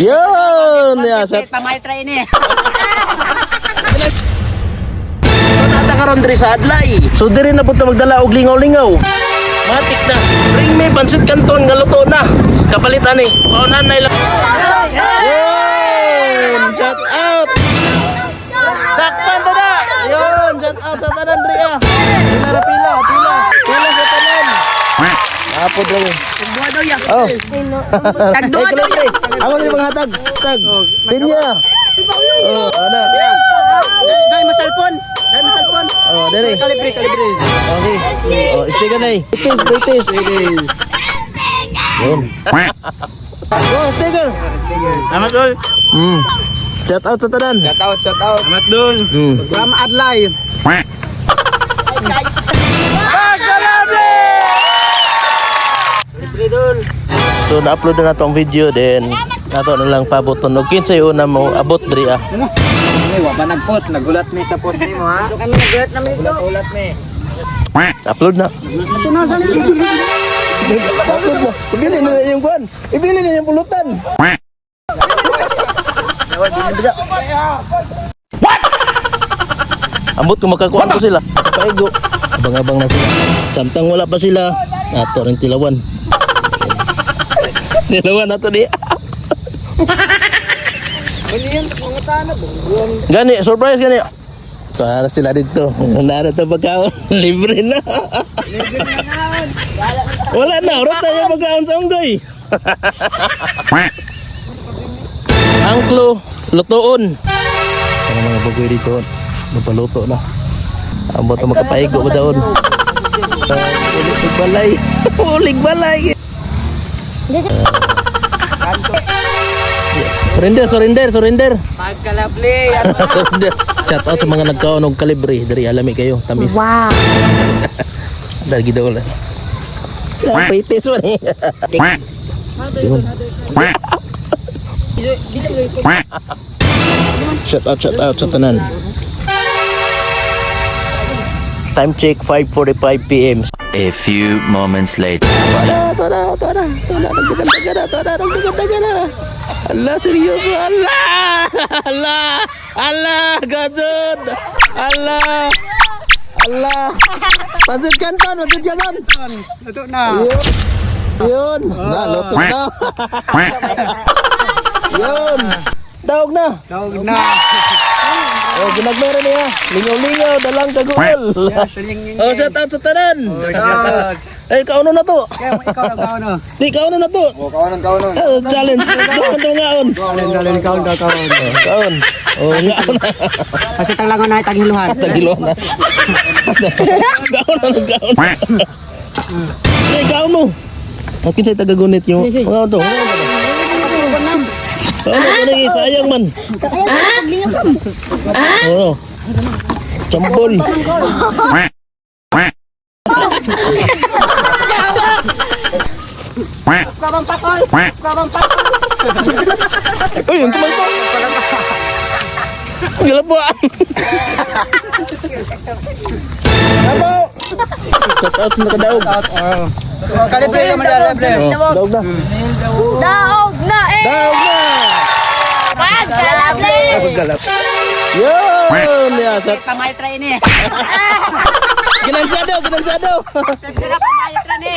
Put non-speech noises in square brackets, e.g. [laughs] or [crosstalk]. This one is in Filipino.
Yun! Ya, sa Pamay try ini. nata karon diri sa adlay. So diri na punta magdala og lingaw-lingaw. Matik na. Bring me pansit kanton nga luto na. Kapalitan ni. Paunan na ilang. Yun! Shout out! Sakpan to na! Yun! Shout out sa tanan diri ah. Pila ra pila, pila. Pila sa tanan. Apo dali. Oh. Tagduwa Ay, daw kalapre. Ako din mga hatag. Tag. Pinya. Oh, ana. Dahil mo cellphone. Dahil mo cellphone. Oh, dali. Kalibre, kalibre. Okay. Oh, stay ka na eh. British, British. Yun. Oh, stay ka. Salamat dol. Hmm. Shout out sa tanan. Shout out, shout out. Salamat dol. Hmm. Salamat adlay. So, na-upload na nato ang video then nato na lang pabuton. Og kinsay una mo abot diri ah. Ay, wa ba nag-post? Nagulat mi sa post ni mo ha? Ito kami nagulat namin ito. Nagulat mi. Upload na. Upload na. Ibili na yung buwan. Ibili na yung pulutan. Ambot kung makakuha ko sila. Paigo. Abang-abang na sila. Samtang wala pa sila. Ato rin tilawan. Tilawan na to di. Gani, surprise gani. Para sila dito. Nara to pagkaon. [laughs] Libre na. Wala na. Rota yung pagkaon sa unggoy. [laughs] Angklo, lutoon. Ang mga bagoy dito. Napaluto na. Ambot na makapaigo ba daon? Ulig balay. [laughs] ulig balay. Surrender, surrender, surrender. Pagkalabli. [laughs] surrender. Shout out sa mga nagkaon og kalibre. Dari alami kayo, tamis. Wow. [laughs] Dari daw lang. Ah, Pritis man eh. Yun. Shout out, shout out sa tanan. Time check 5:45 PM. A few moments later. Tora, tora, tora, tora, nagdaganda na, tora, nagdaganda na. Allah, seryoso, Allah! [laughs] Allah! Allah, gajod! Allah! Allah! Pansit kanton, pansit kanton! Ito na. Yun! Yun! Na, luto na! [laughs] Yun! Daog na! Tawag na. Oh, ginagmera niya. Lingaw-lingaw, dalang kagul. Oh, shout out sa tanan. out. Ay, kauno na to. Kaya mo ikaw na kaon no. Di, kauno na to. O kaon kaon no. Oh, challenge. Doon to ngaon. Dalin dalin kaon ka kaon. Oh. Oh, ngaon na. Kasi taglangon na taghiluhan. Tagilo na. Kaon. [laughs] Ay, kaon mo. Akin sa'y tagagunit yung mga to. Kaon mo, kanigi, sayang man. Oo. Chambol. Uy, yung tumalpa. Galapuan. Abo! Shout out na kadaog. O kalibre naman kalibre. Oh, daog na. Daog na eh! Daog na! Pagkalabli! Ako galap. Yun! Yeah, sa... Pamay try ini. Ginansyado, ginansyado. Pamay try ni.